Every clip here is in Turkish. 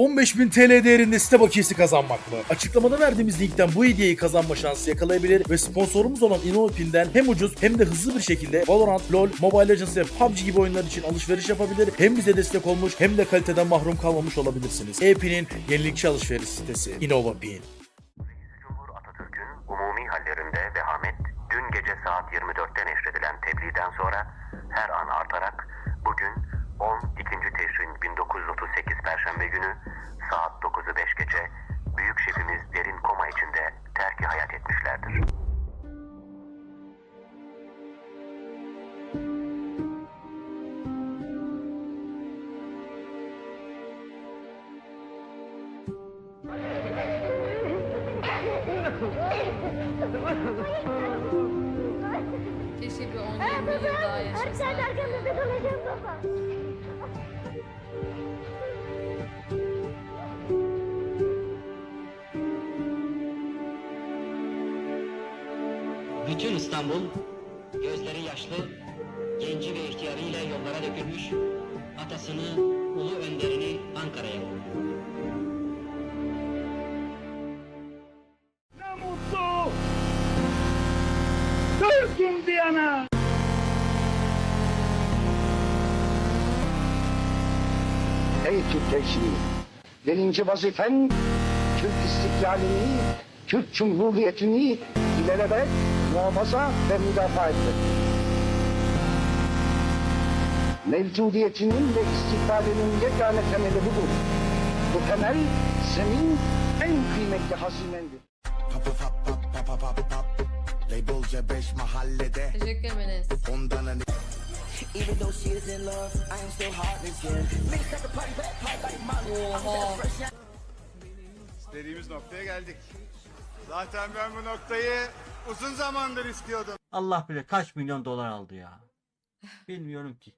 15.000 TL değerinde site bakiyesi kazanmak mı? Açıklamada verdiğimiz linkten bu hediyeyi kazanma şansı yakalayabilir ve sponsorumuz olan InnoPin'den hem ucuz hem de hızlı bir şekilde Valorant, LoL, Mobile Legends ve PUBG gibi oyunlar için alışveriş yapabilir. Hem bize destek olmuş hem de kaliteden mahrum kalmamış olabilirsiniz. E-Pin'in yenilikçi alışveriş sitesi InnovaPin. Umumi hallerinde vehamet dün gece saat 24'te neşredilen tebliğden sonra her an artarak bugün 12. Teşrin 1938 Perşembe günü saat 9'u 5 geçe Bütün İstanbul gözleri yaşlı, genci ve ihtiyarıyla yollara dökülmüş, atasını, ulu önderini Ankara'ya vurdu. Ey Türk gençliği! Birinci vazifen Türk istiklalini, Türk Cumhuriyeti'ni ilelebet muhafaza ve müdafaa etmek. Mevcudiyetinin ve istikbalinin yegane temeli budur. Bu temel senin en kıymetli hazinendir. Labelce beş mahallede Teşekkür ederim Enes. Ondan hani Even though she is in love, I am still heartless, yeah. Mix up the party back, party like Molly. I'm Oha. İstediğimiz noktaya geldik. Zaten ben bu noktayı uzun zamandır istiyordum. Allah bilir kaç milyon dolar aldı ya. Bilmiyorum ki.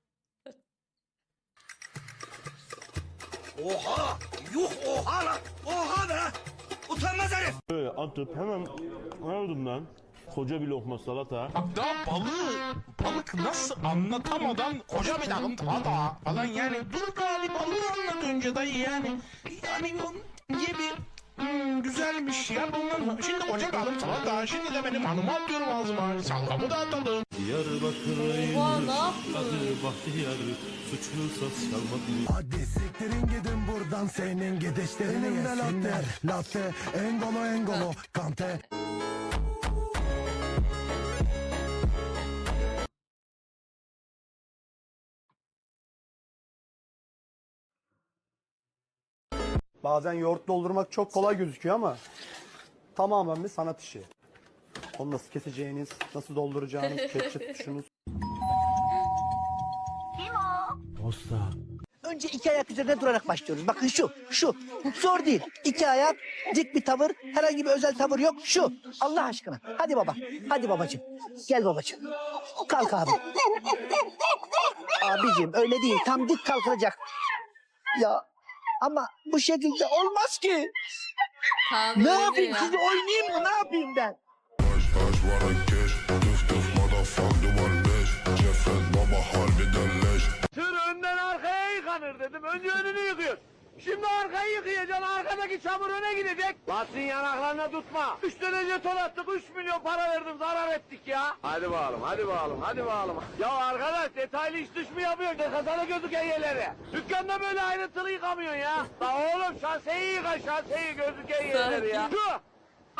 Oha! Yuh oha lan! Oha be! Utanmaz herif! Böyle atıp hemen aldım ben. Koca bir lokma salata. Daha balığı, balık nasıl anlatamadan koca bir dalım daha falan yani dur galiba balığı anlat önce dayı yani. Yani bu gibi güzelmiş ya bunlar. Şimdi koca dalım daha şimdi de benim hanıma atıyorum ağzıma. Salgamı da atalım. Oha ne yaptı? Hadi siktirin gidin buradan senin gidişlerini yesinler. Latte, engolo engolo, kante. Bazen yoğurt doldurmak çok kolay gözüküyor ama tamamen bir sanat işi. Onu nasıl keseceğiniz, nasıl dolduracağınız, ketçap tuşunuz. Önce iki ayak üzerine durarak başlıyoruz. Bakın şu, şu. Zor değil. İki ayak, dik bir tavır, herhangi bir özel tavır yok. Şu. Allah aşkına. Hadi baba. Hadi babacığım. Gel babacığım. Kalk abi. Abicim öyle değil. Tam dik kalkılacak. Ya ama bu şekilde olmaz ki. Ne yapayım? ya. Sizi oynayayım mı? Ne yapayım ben? Tır önden arkaya yıkanır dedim. Önce önünü yıkıyor. Şimdi arkayı yıkayacaksın. Arkadaki çamur öne gidecek. Lastin yanaklarına tutma. Üç tane jeton attık. Üç milyon para verdim. Zarar ettik ya. Hadi bakalım. Hadi bakalım. Hadi bakalım. Ya arkadaş detaylı iş dış mı yapıyorsun? Dekatana gözüken yerleri. Dükkanda böyle ayrıntılı yıkamıyorsun ya. La oğlum şaseyi yıka. Şaseyi gözüken yerleri ya. Şu.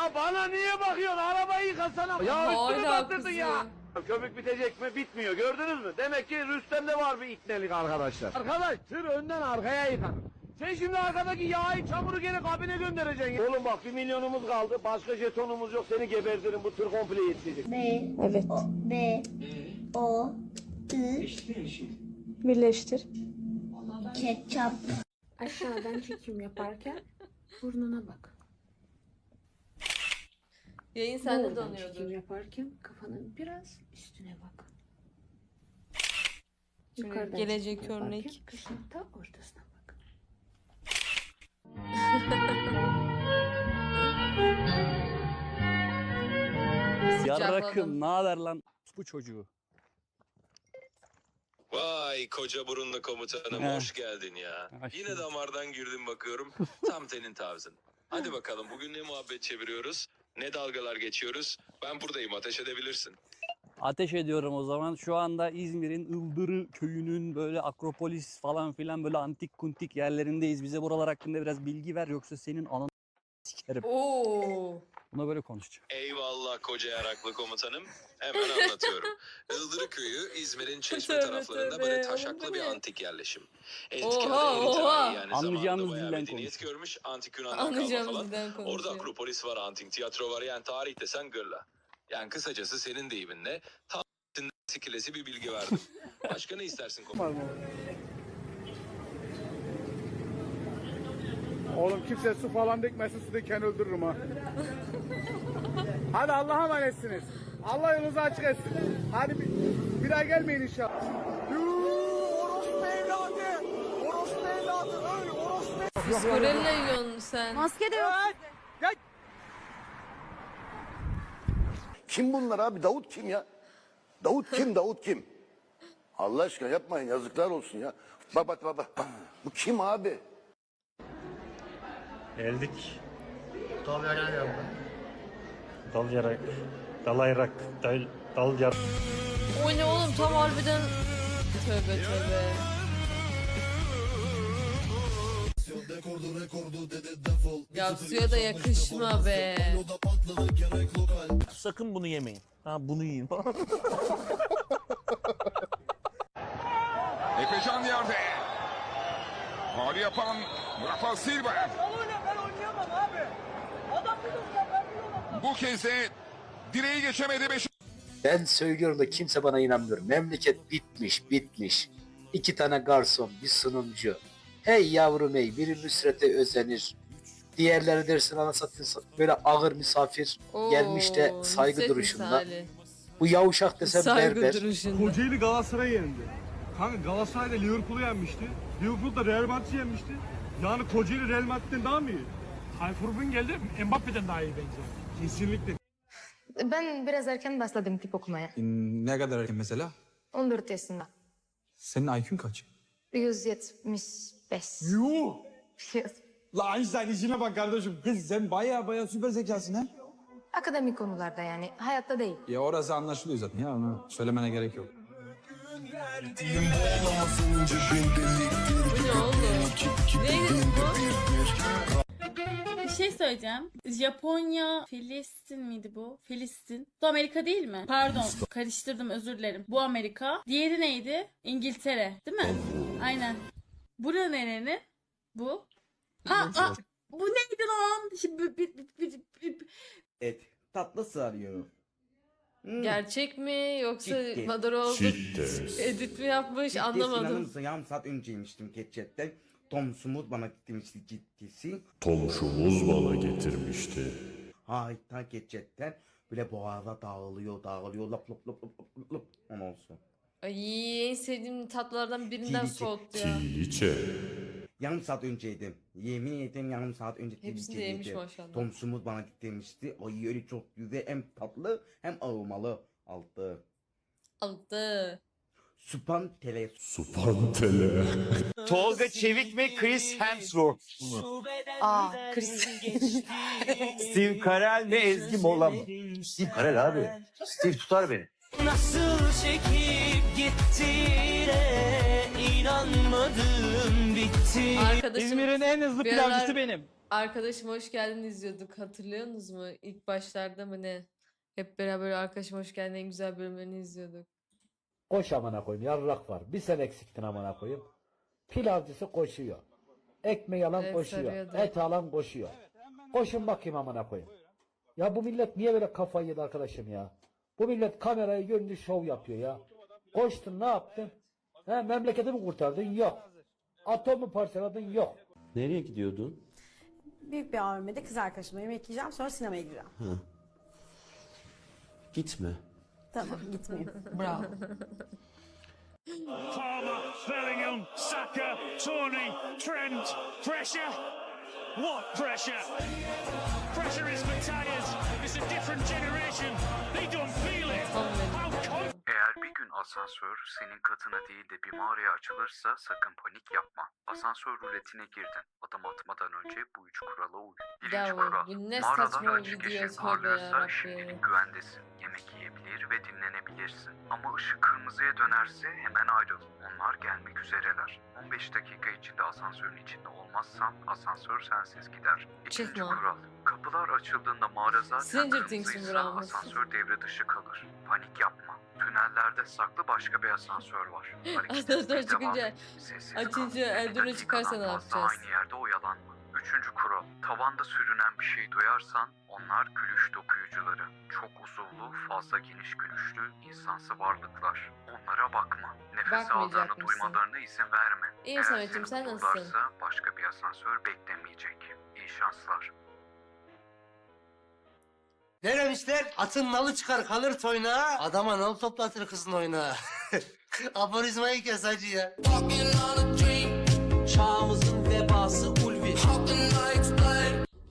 Ya bana niye bakıyorsun? Arabayı yıkasana. Ya üstünü Hala batırdın ya. kızıyor. Köpük bitecek mi? Bitmiyor. Gördünüz mü? Demek ki Rüstem'de var bir iknelik arkadaşlar. Arkadaş tır önden arkaya yıkanır. Sen şimdi arkadaki yağı, çamuru geri kabine göndereceksin. ya. Oğlum bak bir milyonumuz kaldı. Başka jetonumuz yok. Seni gebertirim. Bu tır komple yetecek. B. Evet. O, B. O. I. Birleştir. Ketçap. Aşağıdan çekim yaparken burnuna bak. Yayın sende Doğrudan çekim yaparken kafanın biraz üstüne bak. Yukarıdan gelecek çekim örnek. yaparken kaşın ta ortasına bak. Yarrakım ne haber lan bu çocuğu? Vay koca burunlu komutanım He. hoş geldin ya. Yine damardan girdim bakıyorum. Tam senin tarzın. Hadi bakalım bugün ne muhabbet çeviriyoruz? Ne dalgalar geçiyoruz? Ben buradayım ateş edebilirsin. Ateş ediyorum o zaman. Şu anda İzmir'in Ildırı köyünün böyle Akropolis falan filan böyle antik kuntik yerlerindeyiz. Bize buralar hakkında biraz bilgi ver yoksa senin ananı sikerim. Oo. Buna böyle konuşacağım. Eyvallah koca yaraklı komutanım. Hemen anlatıyorum. Ildırı köyü İzmir'in çeşme Tövbe taraflarında tövbe, böyle taşaklı bir antik yerleşim. Oha, Etkilerin oha. tarihi yani Anlayacağımız zamanında bayağı dilden medeniyet konuş. görmüş. Antik Yunan'dan kalma Anlayacağımız falan. Orada. Akropolis var, antik tiyatro var. Yani tarih desen gırla. Yani kısacası senin deyiminle tam sikilesi bir bilgi verdim. Başka ne istersin komutanım? Oğlum kimse su falan dökmesin su döken öldürürüm ha. Hadi Allah'a emanetsiniz. Allah yolunuzu açık etsin. Hadi bir, bir daha gelmeyin inşallah. Orospu evladı. Orospu evladı. Öl orospu. Psikorelle yiyorsun sen. Maske de yok. Kim bunlar abi? Davut kim ya? Davut kim? Davut kim? Allah aşkına yapmayın yazıklar olsun ya. Bak bak bak bak. Bu kim abi? Geldik. Dal yarak. Dalayrak. Dal, dal yarak. O ne oğlum tam harbiden. Tövbe tövbe. Ya suya da yakışma be. Sakın bunu yemeyin. Ha bunu yiyin. Efecan yerde. Faul yapan Rafa Silva. Bu kez de direği geçemedi beş. Ben söylüyorum da kimse bana inanmıyor. Memleket bitmiş, bitmiş. İki tane garson, bir sunumcu. Hey yavrum hey, biri Nusret'e özenir. Diğerleri dersin ana satayım böyle ağır misafir Oo, gelmiş de saygı duruşunda. misali. Bu yavuşak desem Saygı berber. duruşunda. Kocaeli Galatasaray'ı yendi. Kanka Galatasaray da Liverpool'u yenmişti. Liverpool da Real Madrid'i yenmişti. Yani Kocaeli Real Madrid'den daha mı iyi? Tayfur geldi Mbappe'den daha iyi bence. Kesinlikle. Ben biraz erken başladım tıp okumaya. Ne kadar erken mesela? 14 yaşında. Senin IQ'un kaç? 175. Yuh! Yes. La Einstein işine bak kardeşim. Kız sen baya baya süper zekasın ha. Akademik konularda yani. Hayatta değil. Ya orası anlaşılıyor zaten ya onu söylemene gerek yok. Bu ne oğlum? Neydi bu? Bir şey söyleyeceğim. Japonya, Filistin miydi bu? Filistin. Bu Amerika değil mi? Pardon. Karıştırdım özür dilerim. Bu Amerika. Diğeri neydi? İngiltere. Değil mi? Aynen. Bura nerenin? Bu. Aa, aa, bu neydi lan? Şimdi, bir, bir, bir, bir, Et. Tatlısı arıyorum. Gerçek mi yoksa Ciddi. Maduro edit mi yapmış anlamadım. yarım saat önce yemiştim ketçetten. Tom Smooth bana getirmişti ciddisi. Tomşumuz bana getirmişti. Harika ketçetten böyle boğaza dağılıyor dağılıyor lap lap lap lap lap lap. Ondan sonra. Ay en sevdiğim tatlılardan birinden Tilice. soğuttu ya. Tiliçe. Yarım saat önceydim. Yemin ederim yarım saat önce Hepsini de yemiş maşallah. Tom Smooth bana getirmişti. Ay öyle çok güzel hem tatlı hem aromalı. Altı. Aldı. Supan tele. Supantele. Tolga Çevik ve Chris Hemsworth. Aa, Chris. Steve Carell ve Ezgi Mola mı? Steve Carell abi. Steve tutar beni. Nasıl çekip gittiğine Arkadaşım en hızlı Bir aralar- benim. Arkadaşım hoş geldin izliyorduk. Hatırlıyorsunuz mu? İlk başlarda mı ne? Hep beraber arkadaşım hoş geldin en güzel bölümlerini izliyorduk. Koş amına koyayım yarrak var. Bir sen eksiktin amına koyayım. Pilavcısı koşuyor. Ekmeği alan Evet, koşuyor. sarıyordu. Et alan koşuyor. Koşun bakayım amına koyayım. Ya bu millet niye böyle kafayı yedi arkadaşım ya? Bu millet kamerayı gördü şov yapıyor ya. Koştun ne yaptın? He, memleketi mi kurtardın? Yok. Atom mu parçaladın? Yok. Nereye gidiyordun? Büyük bir AVM'de kız arkadaşımla yemek yiyeceğim sonra sinemaya gireceğim. Gitme. Tamam gitmeyeyim. Bravo. Palmer, Bellingham, Saka, Tony, Trent, pressure. What pressure? Pressure is Matthias. It's a different generation. They don't feel it. Tam Asansör senin katına değil de bir mağaraya açılırsa sakın panik yapma. Asansör ruletine girdin. Adım atmadan önce bu üç kurala uy. Birinci Ya kural. ne Mağaralar saçma açık video yeşil tövbe parlıyorsa şimdilik güvendesin. Yemek yiyebilir ve dinlenebilirsin. Ama ışık kırmızıya dönerse hemen ayrıl. Onlar gelmek üzereler. 15 dakika içinde asansörün içinde olmazsan asansör sensiz gider. İkinci Çıkma. kural. Kapılar açıldığında mağara zaten Stranger Things'in kırmızıysa asansör devre dışı kalır. Panik yapma. Tünellerde saklı başka bir asansör var. Hareket Asansör çıkınca açınca 50 çıkarsa ne yapacağız? Aynı yerde oyalanma. Üçüncü kural. Tavanda sürünen bir şey duyarsan onlar gülüş dokuyucuları. Çok uzuvlu, fazla geniş gülüşlü, insansı varlıklar. Onlara bakma. Nefes aldığını mısın? duymalarına izin verme. İyiyim Eğer Samet'ciğim, seni sen nasılsın? başka bir asansör beklemeyecek. İyi şanslar. Ne demişler? Atın nalı çıkar kalır toyuna. Adama nal toplatır kızın oyuna. Aforizmayı kes hacı ya. Çağımızın vebası ulvi.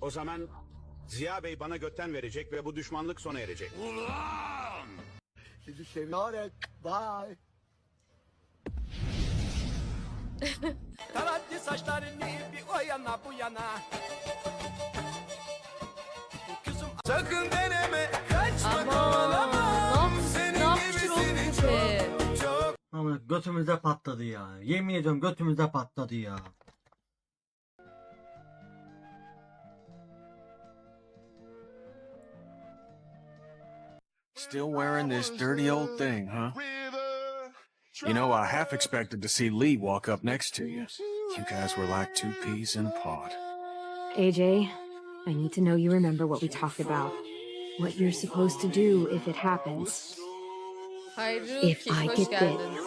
O zaman Ziya Bey bana götten verecek ve bu düşmanlık sona erecek. Sizi seviyorum. Bye. Karattı saçlarını bir o yana bu yana. Kızım sakın deneme kaçma Aman ne yapmıştır o köpe? Ama götümüzde patladı ya. Yemin ediyorum götümüzde patladı ya. Still wearing this dirty old thing, huh? You know, I half expected to see Lee walk up next to you. You guys were like two peas in a pod. AJ, I need to know you remember what we talked about. What you're supposed to do if it happens. If I get geldin.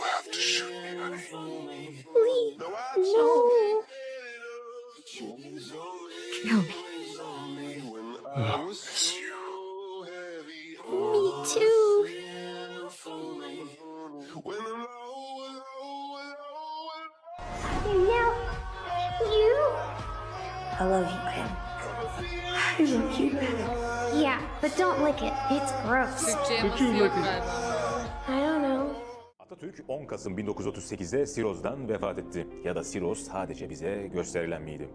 Please, no. Kill me. Me too. Now, you. I love you, Ken. I love you. Yeah, but don't lick it. It's gross. Türkçe yok galiba. I don't know. Atatürk 10 Kasım 1938'de Siroz'dan vefat etti. Ya da Siroz sadece bize gösterilen miydi?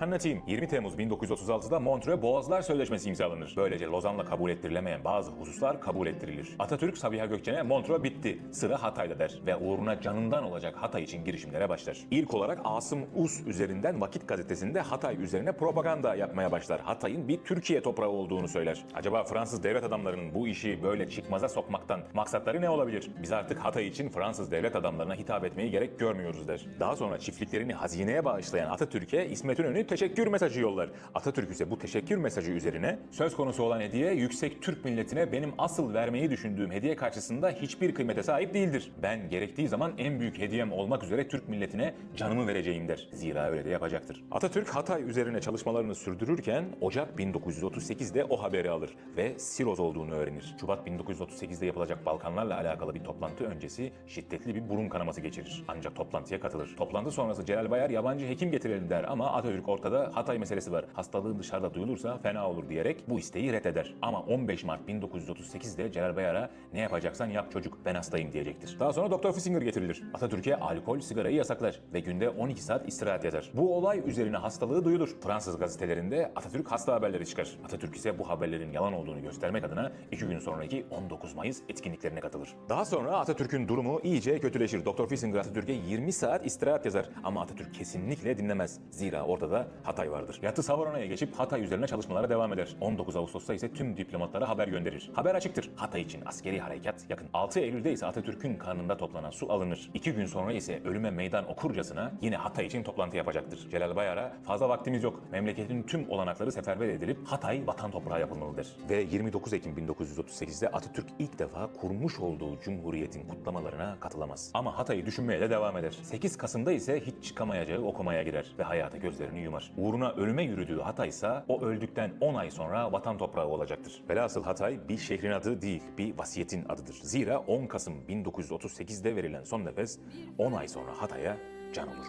Anlatayım. 20 Temmuz 1936'da Montreux Boğazlar Sözleşmesi imzalanır. Böylece Lozan'la kabul ettirilemeyen bazı hususlar kabul ettirilir. Atatürk Sabiha Gökçen'e Montreux bitti. Sıra Hatay'da der ve uğruna canından olacak Hatay için girişimlere başlar. İlk olarak Asım Us üzerinden Vakit gazetesinde Hatay üzerine propaganda yapmaya başlar. Hatay'ın bir Türkiye toprağı olduğunu söyler. Acaba Fransız devlet adamlarının bu işi böyle çıkmaza sokmaktan maksatları ne olabilir? Biz artık Hatay için Fransız devlet adamlarına hitap etmeyi gerek görmüyoruz der. Daha sonra çiftliklerini hazineye bağışlayan Atatürk'e İsmet İnönü teşekkür mesajı yollar. Atatürk ise bu teşekkür mesajı üzerine söz konusu olan hediye yüksek Türk milletine benim asıl vermeyi düşündüğüm hediye karşısında hiçbir kıymete sahip değildir. Ben gerektiği zaman en büyük hediyem olmak üzere Türk milletine canımı vereceğim der. Zira öyle de yapacaktır. Atatürk Hatay üzerine çalışmalarını sürdürürken Ocak 1938'de o haberi alır ve Siroz olduğunu öğrenir. Şubat 1938'de yapılacak Balkanlarla alakalı bir toplantı öncesi şiddetli bir burun kanaması geçirir. Ancak toplantıya katılır. Toplantı sonrası Celal Bayar yabancı hekim getirelim der ama Atatürk ortada Hatay meselesi var. Hastalığın dışarıda duyulursa fena olur diyerek bu isteği reddeder. Ama 15 Mart 1938'de Celal Bayar'a ne yapacaksan yap çocuk ben hastayım diyecektir. Daha sonra Doktor Fissinger getirilir. Atatürk'e alkol, sigarayı yasaklar ve günde 12 saat istirahat yazar. Bu olay üzerine hastalığı duyulur. Fransız gazetelerinde Atatürk hasta haberleri çıkar. Atatürk ise bu haberlerin yalan olduğunu göstermek adına iki gün sonraki 19 Mayıs etkinliklerine katılır. Daha sonra Atatürk'ün durumu iyice kötüleşir. Doktor Fissinger Atatürk'e 20 saat istirahat yazar. Ama Atatürk kesinlikle dinlemez. Zira ortada Hatay vardır. Yatı Savarona'ya geçip Hatay üzerine çalışmalara devam eder. 19 Ağustos'ta ise tüm diplomatlara haber gönderir. Haber açıktır. Hatay için askeri harekat yakın. 6 Eylül'de ise Atatürk'ün karnında toplanan su alınır. 2 gün sonra ise ölüme meydan okurcasına yine Hatay için toplantı yapacaktır. Celal Bayar'a fazla vaktimiz yok. Memleketin tüm olanakları seferber edilip Hatay vatan toprağı yapılmalıdır. Ve 29 Ekim 1938'de Atatürk ilk defa kurmuş olduğu cumhuriyetin kutlamalarına katılamaz. Ama Hatay'ı düşünmeye de devam eder. 8 Kasım'da ise hiç çıkamayacağı okumaya girer ve hayata gözlerini yumar. Uğruna ölüme yürüdüğü Hatay ise o öldükten 10 ay sonra vatan toprağı olacaktır. Velhasıl Hatay bir şehrin adı değil, bir vasiyetin adıdır. Zira 10 Kasım 1938'de verilen son nefes 10 ay sonra Hatay'a can olur.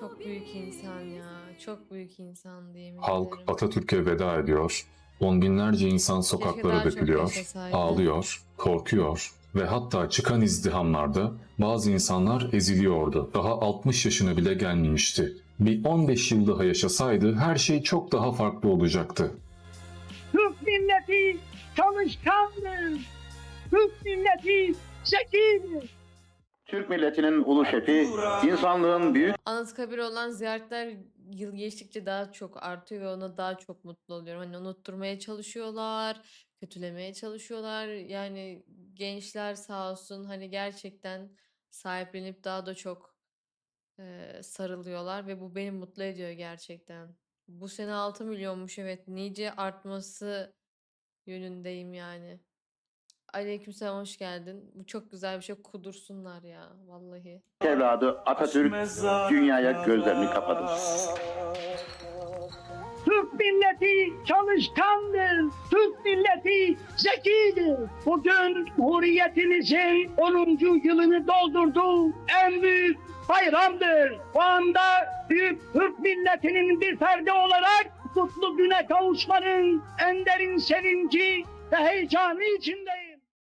Çok büyük insan ya. Çok büyük insan diye Halk Atatürk'e veda ediyor. On binlerce insan sokaklara dökülüyor, ağlıyor, korkuyor ve hatta çıkan izdihamlarda bazı insanlar eziliyordu. Daha 60 yaşına bile gelmemişti. Bir 15 yıl daha yaşasaydı her şey çok daha farklı olacaktı. Türk milleti çalışkandır. Türk milleti zekidir. Türk milletinin ulu şefi, insanlığın büyük Anıtkabir'e olan ziyaretler yıl geçtikçe daha çok artıyor ve ona daha çok mutlu oluyorum. Hani unutturmaya çalışıyorlar, kötülemeye çalışıyorlar. Yani gençler sağ olsun hani gerçekten sahiplenip daha da çok eee, sarılıyorlar ve bu beni mutlu ediyor gerçekten. Bu sene 6 milyonmuş evet. Nice artması yönündeyim yani. Aleykümselam hoş geldin. Bu çok güzel bir şey. Kudursunlar ya vallahi. evladı Atatürk dünyaya gözlerini kapadı. Türk milleti çalışkandır. Türk milleti zekidir. Bugün Cumhuriyetimizin 10. yılını doldurduğu en büyük bayramdır. Bu anda büyük Türk milletinin bir ferdi olarak kutlu güne kavuşmanın en derin sevinci ve heyecanı içinde